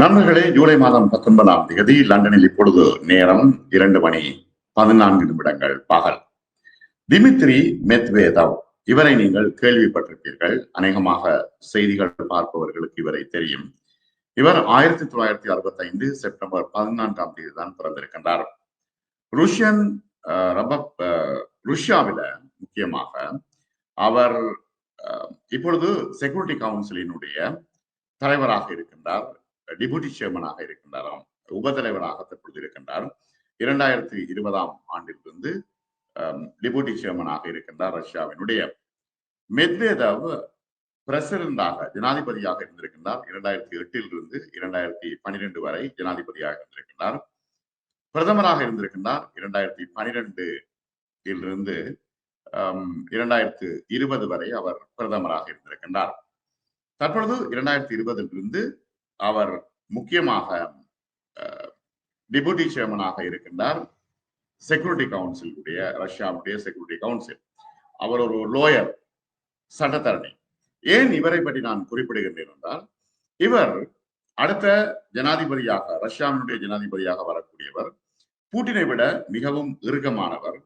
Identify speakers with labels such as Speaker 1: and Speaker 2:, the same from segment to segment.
Speaker 1: நண்பர்களே ஜூலை மாதம் பத்தொன்பதாம் தேதி லண்டனில் இப்பொழுது நேரம் இரண்டு மணி பதினான்கு நிமிடங்கள் பகல். திமித்ரி மெத்வேதவ் இவரை நீங்கள் கேள்விப்பட்டிருப்பீர்கள். அநேகமாக செய்திகள் பார்ப்பவர்களுக்கு இவரை தெரியும். இவர் ஆயிரத்தி தொள்ளாயிரத்தி அறுபத்தி ஐந்து செப்டம்பர் பதினான்காம் தேதி தான் பிறந்திருக்கின்றார். ருஷ்யன் அஹ், ரபப் அஹ், ருஷ்யாவில முக்கியமாக அவர் அஹ், இப்பொழுது செக்யூரிட்டி கவுன்சிலினுடைய தலைவராக இருக்கின்றார். டிபுட்டி சேர்மனாக இருக்கின்றாராம். உபதலைவராக தற்பொழுது இருக்கின்றார் இரண்டாயிரத்தி இருபதாம் ஆண்டிலிருந்து டிபுட்டி சேர்மனாக இருக்கின்றார் ரஷ்யாவினுடைய மெத்வேதவ் பிரசிடண்டாக ஜனாதிபதியாக இருந்திருக்கின்றார். இரண்டாயிரத்தி எட்டில் இருந்து இரண்டாயிரத்தி பனிரெண்டு வரை ஜனாதிபதியாக இருந்திருக்கின்றார். பிரதமராக இருந்திருக்கின்றார். இரண்டாயிரத்தி பனிரெண்டு இருந்து இரண்டாயிரத்து இருபது வரை அவர் பிரதமராக இருந்திருக்கின்றார். தற்பொழுது இரண்டாயிரத்தி இருபதிலிருந்து அவர் முக்கியமாக டிபுட்டி சேர்மனாக இருக்கின்றார் செக்யூரிட்டி கவுன்சிலுடைய ரஷ்யாவுடைய செக்யூரிட்டி கவுன்சில். அவர் ஒரு லோயர் சட்டத்தரணி. ஏன் இவரை பற்றி நான் குறிப்பிடுகின்றேன் என்றால் இவர் அடுத்த ஜனாதிபதியாக ரஷ்யாவினுடைய ஜனாதிபதியாக வரக்கூடியவர் பூட்டினை விட மிகவும் இறுக்கமானவர்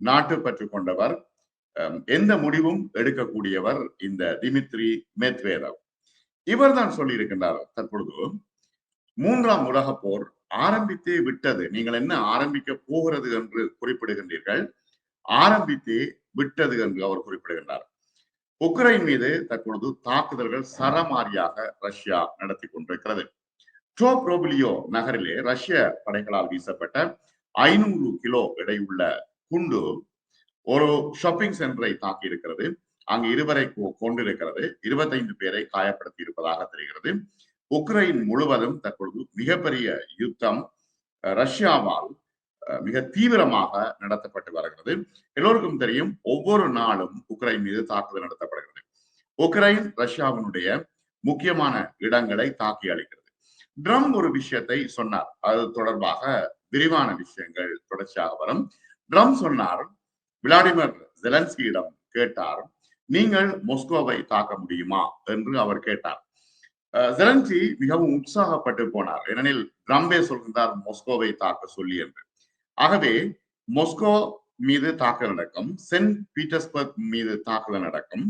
Speaker 1: நாட்டு பற்று கொண்டவர் அஹ், எந்த முடிவும் எடுக்கக்கூடியவர் இந்த திமித்ரி மேத்வேதவ் இவர் தான் சொல்லியிருக்கின்றார் தற்பொழுது மூன்றாம் உலகப் போர் ஆரம்பித்தே விட்டது. நீங்கள் என்ன ஆரம்பிக்க போகிறது என்று குறிப்பிடுகின்றீர்கள்? ஆரம்பித்தே விட்டது என்று அவர் குறிப்பிடுகின்றார். உக்ரைன் மீது தற்பொழுது தாக்குதல்கள் சரமாரியாக ரஷ்யா நடத்தி கொண்டிருக்கிறது. ட்ரோப்ரோபிலியோ நகரிலே ரஷ்ய படைகளால் வீசப்பட்ட ஐநூறு கிலோ எடையுள்ள குண்டு ஒரு ஷாப்பிங் சென்டரை தாக்கி இருக்கிறது அங்கு இருவரை கொண்டிருக்கிறது. இருபத்தைந்து பேரை காயப்படுத்தி இருப்பதாக தெரிகிறது. உக்ரைன் முழுவதும் தற்பொழுது மிகப்பெரிய யுத்தம் ரஷ்யாவால் மிக தீவிரமாக நடத்தப்பட்டு வருகிறது. எல்லோருக்கும் தெரியும் ஒவ்வொரு நாளும் உக்ரைன் மீது தாக்குதல் நடத்தப்படுகிறது. உக்ரைன் ரஷ்யாவினுடைய முக்கியமான இடங்களை தாக்கி அளிக்கிறது ட்ரம் ஒரு விஷயத்தை சொன்னார். அது தொடர்பாக விரிவான விஷயங்கள் தொடர்ச்சியாக வரும். ட்ரம் சொன்னார் விளாடிமிர் ஜெலன்ஸ்கியிடம் கேட்டார் நீங்கள் மொஸ்கோவை தாக்க முடியுமா? என்று அவர் கேட்டார். ஜெலன்சி மிகவும் உற்சாகப்பட்டு போனார். ஏனெனில் ட்ரம்பே சொல்கின்றார் மொஸ்கோவை தாக்க சொல்லி என்று. ஆகவே மொஸ்கோ மீது தாக்குதல் நடக்கும். சென்ட் பீட்டர்ஸ்பர்க் மீது தாக்குதல் நடக்கும்.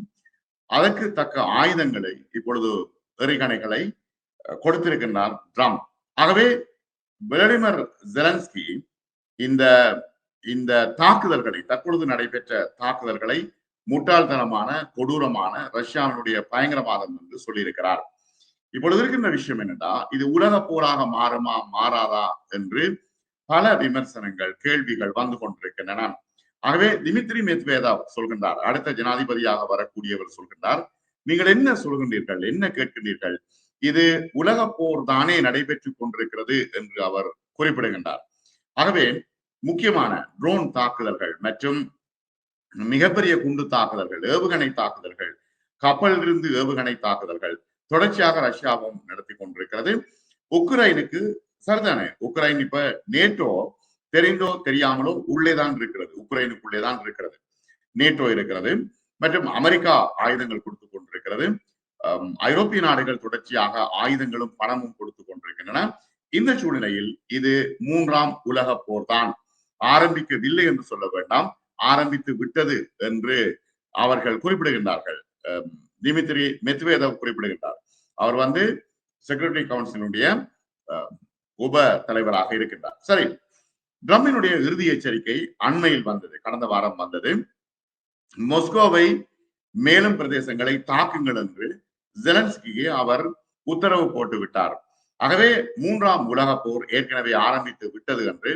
Speaker 1: அதற்கு தக்க ஆயுதங்களை இப்பொழுது எறிகணைகளை கொடுத்திருக்கின்றார் ட்ரம்ப். ஆகவே விளாடிமிர் ஜெலன்ஸ்கி இந்த இந்த தாக்குதல்களை தற்பொழுது நடைபெற்ற தாக்குதல்களை முட்டாள்தனமான கொடூரமான ரஷ்யாவினுடைய பயங்கரவாதம் என்று சொல்லியிருக்கிறார். இப்பொழுது இருக்கின்ற விஷயம் என்னன்னா இது உலக போராக மாறுமா மாறாதா என்று பல விமர்சனங்கள் கேள்விகள் வந்து கொண்டிருக்கின்றன. ஆகவே திமித்ரி மெத்வேதவ் சொல்கின்றார் அடுத்த ஜனாதிபதியாக வரக்கூடியவர் சொல்கின்றார் நீங்கள் என்ன சொல்கின்றீர்கள் என்ன கேட்கின்றீர்கள்? இது உலக போர் தானே நடைபெற்றுக் கொண்டிருக்கிறது என்று அவர் குறிப்பிடுகின்றார். ஆகவே முக்கியமான ட்ரோன் தாக்குதல்கள் மற்றும் மிகப்பெரிய குண்டு தாக்குதல்கள் ஏவுகணை தாக்குதல்கள் கப்பலிலிருந்து ஏவுகணை தாக்குதல்கள் தொடர்ச்சியாக ரஷ்யாவும் நடத்தி கொண்டிருக்கிறது. உக்ரைனுக்கு சரிதானே? உக்ரைன் இப்ப நேட்டோ தெரிந்தோ தெரியாமலோ உள்ளேதான் இருக்கிறது. உக்ரைனுக்குள்ளே தான் இருக்கிறது. நேட்டோ இருக்கிறது. மற்றும் அமெரிக்கா ஆயுதங்கள் கொடுத்து கொண்டிருக்கிறது. ஐரோப்பிய நாடுகள் தொடர்ச்சியாக ஆயுதங்களும் பணமும் கொடுத்து கொண்டிருக்கின்றன. இந்த சூழ்நிலையில் இது மூன்றாம் உலக போர் தான் ஆரம்பிக்கவில்லை என்று சொல்ல வேண்டாம். ஆரம்பித்து விட்டது என்று அவர்கள் குறிப்பிடுகின்றார்கள். திமித்ரி மெத்வேதவ் குறிப்பிடுகின்றார். அவர் வந்து செக்யூரிட்டி கவுன்சிலுடைய உப தலைவராக இருக்கின்றார். சரி ட்ரம்பினுடைய இறுதி எச்சரிக்கை அண்மையில் வந்தது கடந்த வாரம் வந்தது. மொஸ்கோவை மேலும் பிரதேசங்களை தாக்குங்கள் என்று ஜெலன்ஸ்கிக்கு அவர் உத்தரவு போட்டு விட்டார். ஆகவே மூன்றாம் உலக போர் ஏற்கனவே ஆரம்பித்து விட்டது என்று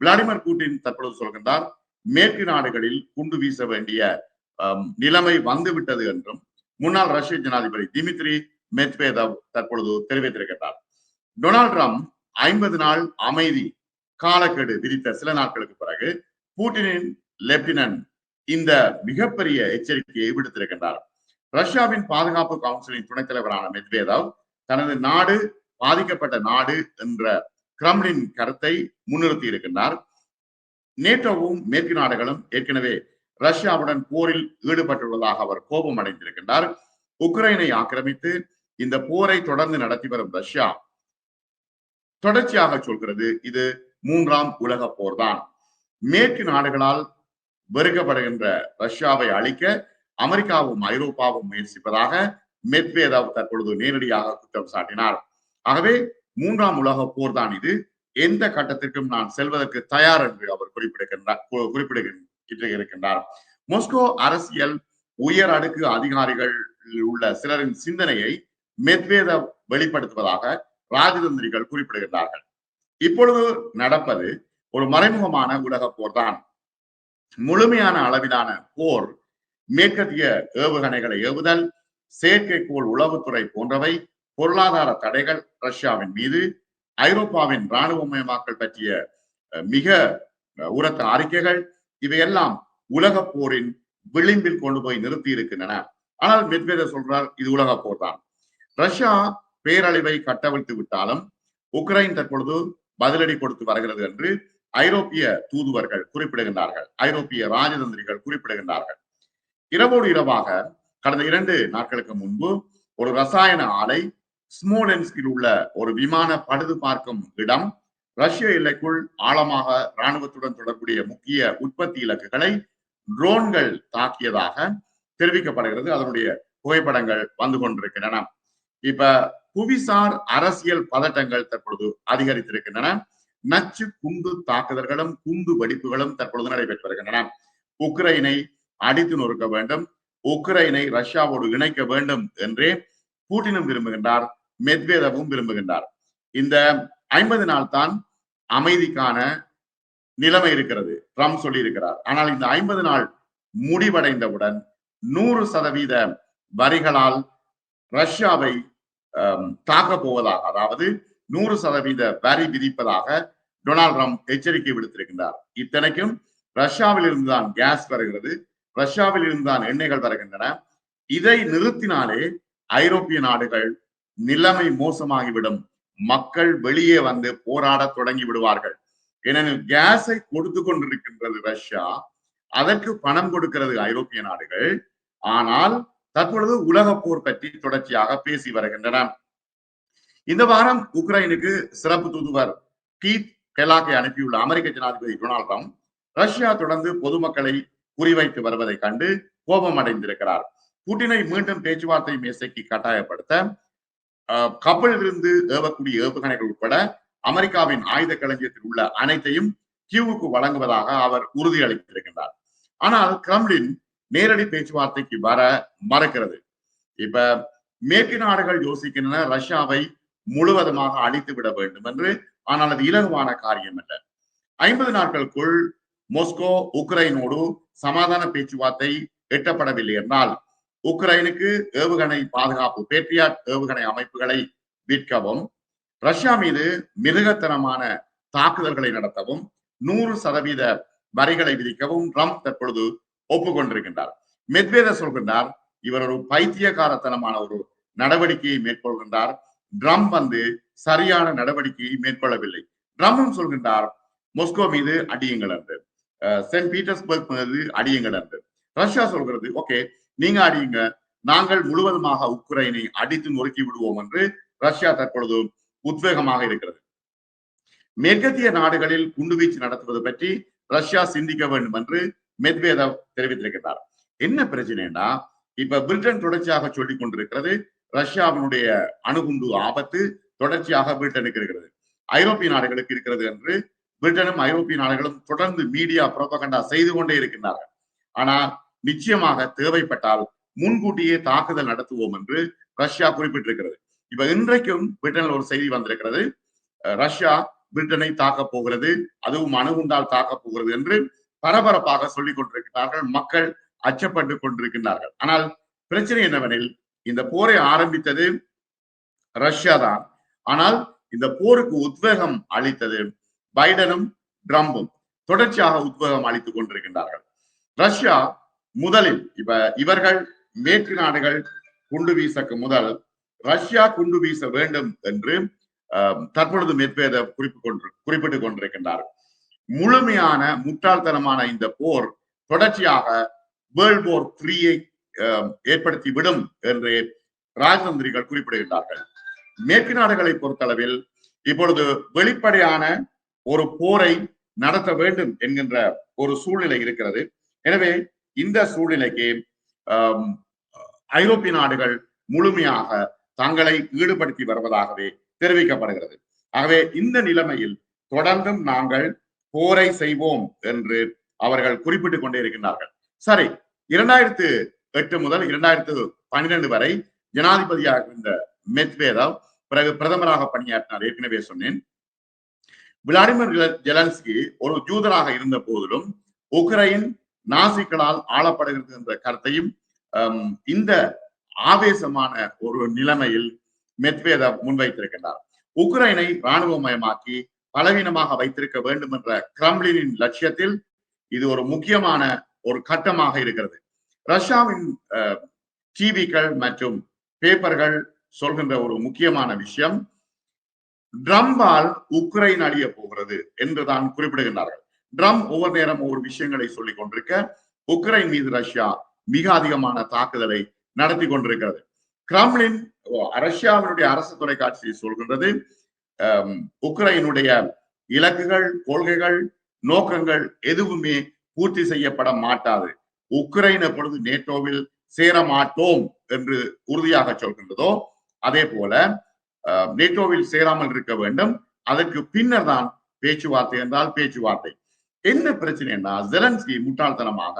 Speaker 1: விளாடிமிர் புட்டின் தற்பொழுது சொல்கின்றார் மேற்கு நாடுகளில் குண்டு வீச வேண்டிய நிலைமை வந்து விட்டது என்றும் முன்னாள் ரஷ்ய ஜனாதிபதி டிமித்ரி மெத்வேதவ் தற்பொழுது தெரிவித்திருக்கிறார் டொனால்ட் ட்ரம்ப் ஐம்பது நாள் அமைதி காலக்கெடு விதித்த சில நாட்களுக்கு பிறகு பூட்டினின் லெப்டினன்ட் இந்த மிகப்பெரிய எச்சரிக்கையை விடுத்திருக்கின்றார். ரஷ்யாவின் பாதுகாப்பு கவுன்சிலின் துணைத் தலைவரான மெத்வேதவ் தனது நாடு பாதிக்கப்பட்ட நாடு என்ற கிரம்லின் கருத்தை முன்னிறுத்தி இருக்கின்றார். நேட்டோவும் மேற்கு நாடுகளும் ஏற்கனவே ரஷ்யாவுடன் போரில் ஈடுபட்டுள்ளதாக அவர் கோபம் அடைந்திருக்கின்றார். உக்ரைனை ஆக்கிரமித்து இந்த போரை தொடர்ந்து நடத்தி வரும் ரஷ்யா தொடர்ச்சியாக சொல்கிறது இது மூன்றாம் உலக போர்தான். மேற்கு நாடுகளால் வெறுக்கப்படுகின்ற ரஷ்யாவை அழிக்க அமெரிக்காவும் ஐரோப்பாவும் முயற்சிப்பதாக மெத்வேதவ் தற்பொழுது நேரடியாக குற்றம் சாட்டினார். ஆகவே மூன்றாம் உலக போர் தான் இது. எந்த கட்டத்திற்கும் நான் செல்வதற்கு தயார் என்று அவர் குறிப்பிடுகின்றார் குறிப்பிடுகின்றார் இருக்கின்றார். மொஸ்கோ அரசியல் உயர் அடுக்கு அதிகாரிகள் உள்ள சிலரின் சிந்தனையை மெத்வேத வெளிப்படுத்துவதாக ராஜதந்திரிகள் குறிப்பிடுகின்றார்கள். இப்பொழுது நடப்பது ஒரு மறைமுகமான உலக போர்தான். முழுமையான அளவிலான போர் மேற்கத்திய ஏவுகணைகளை ஏவுதல் செயற்கைக்கோள் உளவுத்துறை போன்றவை பொருளாதார தடைகள் ரஷ்யாவின் மீது ஐரோப்பாவின் இராணுவமயமாக்கல் பற்றிய அஹ், மிக அஹ், உரத்த அறிக்கைகள் இவையெல்லாம் உலக போரின் விளிம்பில் கொண்டு போய் நிறுத்தி இருக்கின்றன ஆனால் மெத்வேத சொல்றார் இது உலக போர் தான். ரஷ்யா பேரழிவை கட்டவிழ்த்து விட்டாலும் உக்ரைன் தற்பொழுது பதிலடி கொடுத்து வருகிறது என்று ஐரோப்பிய தூதுவர்கள் குறிப்பிடுகின்றார்கள். ஐரோப்பிய ராஜதந்திரிகள் குறிப்பிடுகின்றார்கள். இரவோடு இரவாக கடந்த இரண்டு நாட்களுக்கு முன்பு ஒரு ரசாயன ஆலை ஸ்மோலென்ஸ்கில் உள்ள ஒரு விமான படுது பார்க்கும் இடம் ரஷ்ய எல்லைக்குள் ஆழமாக இராணுவத்துடன் தொடர்புடைய முக்கிய உற்பத்தி இலக்குகளை ட்ரோன்கள் தாக்கியதாக தெரிவிக்கப்படுகிறது. அதனுடைய புகைப்படங்கள் வந்து கொண்டிருக்கின்றன. இப்ப புவிசார் அரசியல் பதட்டங்கள் தற்பொழுது அதிகரித்திருக்கின்றன. நச்சு குண்டு தாக்குதல்களும் குண்டு வெடிப்புகளும் தற்பொழுது நடைபெற்று வருகின்றன. உக்ரைனை அடித்து நொறுக்க வேண்டும். உக்ரைனை ரஷ்யாவோடு இணைக்க வேண்டும் என்றே பூட்டினும் விரும்புகின்றார். மெத்வேதவும் விரும்புகின்றார். இந்த ஐம்பது நாள் தான் அமைதிக்கான நிலைமை இருக்கிறது. ட்ரம்ப் சொல்லி இருக்கிறார் ஆனால் இந்த ஐம்பது நாள் முடிவடைந்தவுடன் நூறு சதவீத வரிகளால் ரஷ்யாவை தாக்க தாக்கப் போவதாக அதாவது நூறு சதவீத வரி விதிப்பதாக டொனால்ட் ட்ரம்ப் எச்சரிக்கை விடுத்திருக்கின்றார். இத்தனைக்கும் ரஷ்யாவில் இருந்துதான் கேஸ் வருகிறது. ரஷ்யாவில் இருந்துதான் எண்ணெய்கள் வருகின்றன. இதை நிறுத்தினாலே ஐரோப்பிய நாடுகள் நிலைமை மோசமாகிவிடும். மக்கள் வெளியே வந்து போராடத் தொடங்கி விடுவார்கள். ஏனெனில் கேஸை கொடுத்து கொண்டிருக்கின்றது ரஷ்யா அதற்கு பணம் கொடுக்கிறது ஐரோப்பிய நாடுகள். ஆனால் தற்பொழுது உலக போர் பற்றி தொடர்ச்சியாக பேசி வருகின்றன. இந்த வாரம் உக்ரைனுக்கு சிறப்பு தூதுவர் கீத் கெலாக்கை அனுப்பியுள்ள அமெரிக்க ஜனாதிபதி டொனால்ட் ட்ரம்ப் ரஷ்யா தொடர்ந்து பொதுமக்களை குறிவைத்து வருவதை கண்டு கோபம் அடைந்திருக்கிறார் புட்டினை மீண்டும் பேச்சுவார்த்தை மேசைக்கு கட்டாயப்படுத்த அஹ், கப்பலிலிருந்து ஏவக்கூடிய ஏவுகணைகள் உட்பட அமெரிக்காவின் ஆயுத களஞ்சியத்தில் உள்ள அனைத்தையும் கியூவுக்கு வழங்குவதாக அவர் உறுதியளித்திருக்கின்றார். ஆனால் கிரம்லின் நேரடி பேச்சுவார்த்தைக்கு வர மறுக்கிறது. இப்ப மேற்கு நாடுகள் யோசிக்கின்றன ரஷ்யாவை முழுவதுமாக அழித்து விட வேண்டும் என்று ஆனால் அது இலகுவான காரியம் அல்ல. ஐம்பது நாட்களுக்குள் மொஸ்கோ உக்ரைனோடு சமாதான பேச்சுவார்த்தை எட்டப்படவில்லை என்றால் உக்ரைனுக்கு ஏவுகணை பாதுகாப்பு பேட்ரியாட் ஏவுகணை அமைப்புகளை விற்கவும் ரஷ்யா மீது மிருகத்தனமான தாக்குதல்களை நடத்தவும் நூறு சதவீத வரிகளை விதிக்கவும் ட்ரம்ப் தற்பொழுது ஒப்புக்கொண்டிருக்கின்றார். மெத்வேத சொல்கின்றார் இவர் ஒரு பைத்தியகாரத்தனமான ஒரு நடவடிக்கையை மேற்கொள்கின்றார். ட்ரம்ப் வந்து சரியான நடவடிக்கையை மேற்கொள்ளவில்லை. ட்ரம்ப் சொல்கின்றார் மொஸ்கோ மீது அடியுங்கள் என்று. சென்ட் பீட்டர்ஸ்பர்க் மீது அடியுங்கள் என்று. ரஷ்யா சொல்கிறது ஓகே நீங்க அடியுங்க. நாங்கள் முழுவதுமாக உக்ரைனை அடித்து நொறுக்கி விடுவோம் என்று ரஷ்யா தற்பொழுது உத்வேகமாக இருக்கிறது. மேற்கத்திய நாடுகளில் குண்டுவீச்சு நடத்துவது பற்றி ரஷ்யா சிந்திக்க வேண்டும் என்று மெத்வேதவ் தெரிவித்திருக்கிறார் என்ன பிரச்சனைனா இப்ப பிரிட்டன் தொடர்ச்சியாக சொல்லிக் கொண்டிருக்கிறது ரஷ்யாவினுடைய அணுகுண்டு ஆபத்து தொடர்ச்சியாக பிரிட்டனுக்கு இருக்கிறது. ஐரோப்பிய நாடுகளுக்கு இருக்கிறது என்று பிரிட்டனும் ஐரோப்பிய நாடுகளும் தொடர்ந்து மீடியா புரோபகண்டா செய்து கொண்டே இருக்கின்றார்கள். ஆனா நிச்சயமாக தேவைப்பட்டால் முன்கூட்டியே தாக்குதல் நடத்துவோம் என்று ரஷ்யா குறிப்பிட்டிருக்கிறது. இப்ப இன்றைக்கும் பிரிட்டனில் ஒரு செய்தி வந்திருக்கிறது. ரஷ்யா பிரிட்டனை தாக்கப் போகிறது. அதுவும் அணுகுண்டால் தாக்கப் போகிறது என்று பரபரப்பாக சொல்லிக் கொண்டிருக்கிறார்கள். மக்கள் அச்சப்பட்டு கொண்டிருக்கின்றார்கள். ஆனால் பிரச்சனை என்னவெனில் இந்த போரை ஆரம்பித்தது ரஷ்யா தான். ஆனால் இந்த போருக்கு உத்வேகம் அளித்தது பைடனும் ட்ரம்பும். தொடர்ச்சியாக உத்வேகம் அளித்துக் கொண்டிருக்கின்றார்கள். ரஷ்யா முதலில் இப்ப இவர்கள் மேற்கு நாடுகள் குண்டு வீசக்கு முதல் ரஷ்யா குண்டு வீச வேண்டும் என்று தற்பொழுது மெத்வேத குறிப்பு கொண்டு குறிப்பிட்டுக் கொண்டிருக்கின்றார்கள். முழுமையான முட்டாள்தனமான இந்த போர் தொடர்ச்சியாக வேர்ல்ட் போர் த்ரீயை ஏற்படுத்தி விடும் என்று ராஜதந்திரிகள் குறிப்பிடுகின்றார்கள். மேற்கு நாடுகளை பொறுத்தளவில் இப்பொழுது வெளிப்படையான ஒரு போரை நடத்த வேண்டும் என்கின்ற ஒரு சூழ்நிலை இருக்கிறது. எனவே இந்த சூழ்நிலைக்கு ஐரோப்பிய நாடுகள் முழுமையாக தங்களை ஈடுபடுத்தி வருவதாகவே தெரிவிக்கப்படுகிறது. ஆகவே இந்த நிலைமையில் தொடர்ந்தும் நாங்கள் போரை செய்வோம் என்று அவர்கள் குறிப்பிட்டுக் கொண்டே இருக்கின்றார்கள். சரி இரண்டாயிரத்து எட்டு முதல் இரண்டாயிரத்து பன்னிரண்டு வரை ஜனாதிபதியாக இருந்த மெத்வேதவ் பிறகு பிரதமராக பணியாற்றினார். ஏற்கனவே சொன்னேன். விளாடிமிர் ஜெலன்ஸ்கி ஒரு ஜூதராக இருந்த போதிலும் உக்ரைன் நாசிக்களால் ஆளப்படுகிறது என்ற கருத்தையும் இந்த ஆவேசமான ஒரு நிலைமையில் மெத்வேத முன்வைத்திருக்கின்றார். உக்ரைனை இராணுவமயமாக்கி பலவீனமாக வைத்திருக்க வேண்டும் என்ற கிரம்லினின் லட்சியத்தில் இது ஒரு முக்கியமான ஒரு கட்டமாக இருக்கிறது. ரஷ்யாவின் டிவிகள் மற்றும் பேப்பர்கள் சொல்கின்ற ஒரு முக்கியமான விஷயம் ட்ரம்பால் உக்ரைன் அழிய போகிறது என்றுதான் குறிப்பிடுகின்றார்கள். ட்ரம் ஒவ்வொரு நேரம் ஒவ்வொரு விஷயங்களை சொல்லிக் கொண்டிருக்க உக்ரைன் மீது ரஷ்யா மிக அதிகமான தாக்குதலை நடத்தி கொண்டிருக்கிறது. கிரம்லின் ரஷ்யாவினுடைய அரசு தொலைக்காட்சி சொல்கின்றது உக்ரைனுடைய இலக்குகள் கொள்கைகள் நோக்கங்கள் எதுவுமே பூர்த்தி செய்யப்பட மாட்டாது. உக்ரைன் எப்பொழுது நேட்டோவில் சேர மாட்டோம் என்று உறுதியாக சொல்கின்றதோ அதே போல அஹ், நேட்டோவில் சேராமல் இருக்க வேண்டும். அதற்கு பின்னர் தான் பேச்சுவார்த்தை என்றால் பேச்சுவார்த்தை. என்ன பிரச்சனைன்னா ஜெலன்ஸ்கி முட்டாள்தனமாக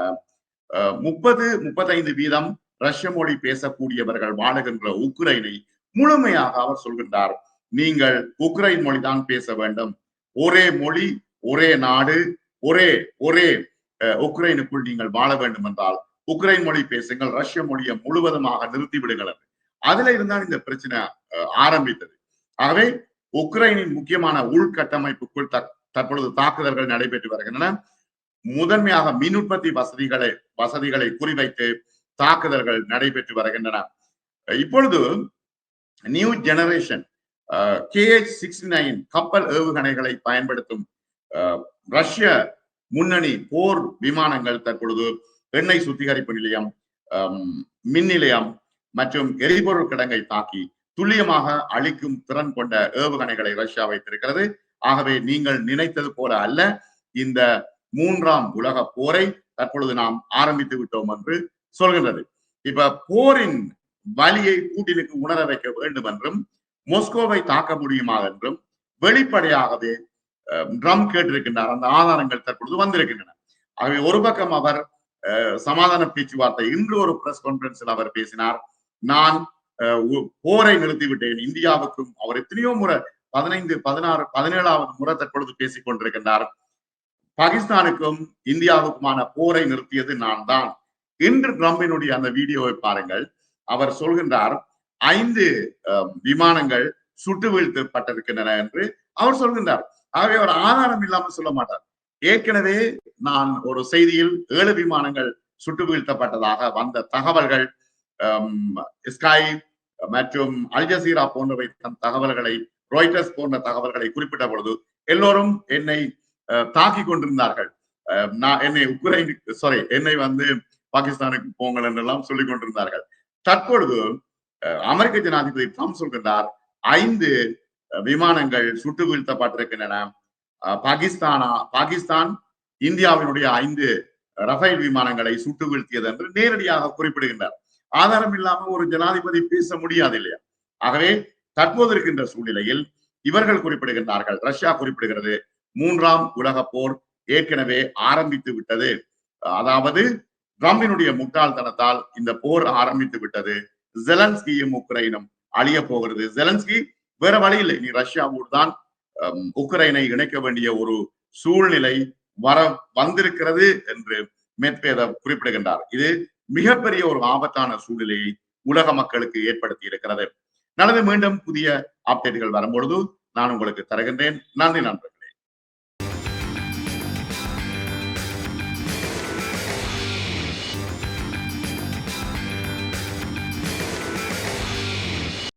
Speaker 1: முப்பது முப்பத்தைந்து வீதம் ரஷ்ய மொழி பேசக்கூடியவர்கள் வாழுகின்ற உக்ரைனை முழுமையாக அவர் சொல்கின்றார். நீங்கள் உக்ரைன் மொழிதான் பேச வேண்டும். ஒரே மொழி ஒரே நாடு ஒரே ஒரே உக்ரைனுக்குள் நீங்கள் வாழ வேண்டும் என்றால் உக்ரைன் மொழி பேசுங்கள் ரஷ்ய மொழியை முழுவதுமாக நிறுத்தி விடுங்கள் அதுல இருந்தால் இந்த பிரச்சனை ஆரம்பித்தது. ஆகவே உக்ரைனின் முக்கியமான உள்கட்டமைப்புக்குள் தற்- தற்பொழுது தாக்குதல்கள் நடைபெற்று வருகின்றன. முதன்மையாக மின் உற்பத்தி வசதிகளை வசதிகளை குறிவைத்து தாக்குதல்கள் நடைபெற்று வருகின்றன. இப்பொழுது new generation KH sixty nine கப்பல் ஏவுகணைகளை பயன்படுத்தும் அஹ், ரஷ்ய முன்னணி போர் விமானங்கள் தற்பொழுது எண்ணெய் சுத்திகரிப்பு நிலையம் மின் நிலையம் மற்றும் எரிபொருள் கிடங்கை தாக்கி துல்லியமாக அழிக்கும் திறன் கொண்ட ஏவுகணைகளை ரஷ்யா வைத்திருக்கிறது. ஆகவே நீங்கள் நினைத்தது போல அல்ல. இந்த மூன்றாம் உலக போரை தற்பொழுது நாம் ஆரம்பித்து விட்டோம் என்று சொல்கின்றது. இப்ப போரின் வலியை பூட்டினுக்கு உணர வைக்க வேண்டும் என்றும் மொஸ்கோவை தாக்க முடியுமா என்றும் வெளிப்படையாகவே அஹ், ட்ரம் கேட்டிருக்கின்றார். அந்த ஆதாரங்கள் தற்பொழுது வந்திருக்கின்றன. ஆகவே ஒரு பக்கம் அவர் சமாதான பேச்சுவார்த்தை இன்று ஒரு பிரஸ் கான்பரன்ஸில் அவர் பேசினார். நான் அஹ், போரை நிறுத்திவிட்டேன். இந்தியாவுக்கும் அவர் எத்தனையோ முறை பதினைந்து பதினாறு பதினேழாவது முறை தற்பொழுது பேசிக் கொண்டிருக்கின்றார் பாகிஸ்தானுக்கும் இந்தியாவுக்குமான போரை நிறுத்தியது நான் தான் இன்று ட்ரம்பினுடைய அந்த வீடியோவை பாருங்கள். அவர் சொல்கின்றார் ஐந்து விமானங்கள் சுட்டு வீழ்த்தப்பட்டிருக்கின்றன என்று அவர் சொல்கின்றார். ஆகவே அவர் ஆதாரம் இல்லாமல் சொல்ல மாட்டார். ஏற்கனவே நான் ஒரு செய்தியில் ஏழு விமானங்கள் சுட்டு வீழ்த்தப்பட்டதாக வந்த தகவல்கள் ஸ்கை மற்றும் அல்ஜசீரா போன்றவை தன் தகவல்களை ராய்டர்ஸ் போன்ற தகவல்களை குறிப்பிட்ட பொழுது எல்லோரும் என்னை அஹ், தாக்கிக் கொண்டிருந்தார்கள். நான் என்னை உக்ரைன் சாரி என்னை வந்து பாகிஸ்தானுக்கு போங்கள் என்றெல்லாம் சொல்லிக் கொண்டிருந்தார்கள். தற்பொழுது அமெரிக்க ஜனாதிபதி ட்ரம்ப் சொல்கின்றார் ஐந்து விமானங்கள் சுட்டு வீழ்த்தப்பட்டிருக்கின்றன அஹ், பாகிஸ்தானா பாகிஸ்தான் இந்தியாவினுடைய ஐந்து ரஃபேல் விமானங்களை சுட்டு வீழ்த்தியது என்று நேரடியாக குறிப்பிடுகின்றார். ஆதாரம் இல்லாம ஒரு ஜனாதிபதி பேச முடியாது இல்லையா? ஆகவே தற்போது இருக்கின்ற சூழ்நிலையில் இவர்கள் குறிப்பிடுகின்றார்கள். ரஷ்யா குறிப்பிடுகிறது மூன்றாம் உலக போர் ஏற்கனவே ஆரம்பித்து விட்டது. அதாவது ட்ரம்பினுடைய முட்டாள்தனத்தால் இந்த போர் ஆரம்பித்து விட்டது. ஜெலன்ஸ்கியும் உக்ரைனும் அழிய போகிறது. ஜெலன்ஸ்கி வேற வழி இல்லை. நீ ரஷ்யாவோடு தான் உக்ரைனை இணைக்க வேண்டிய ஒரு சூழ்நிலை வர வந்திருக்கிறது என்று மெத்வேதவ் குறிப்பிடுகின்றார். இது மிகப்பெரிய ஒரு ஆபத்தான சூழ்நிலையை உலக மக்களுக்கு ஏற்படுத்தி இருக்கிறது. நல்லது மீண்டும் புதிய அப்டேட்டுகள் வரும்பொழுது நான் உங்களுக்கு தருகின்றேன். நன்றி நண்பர்கள்.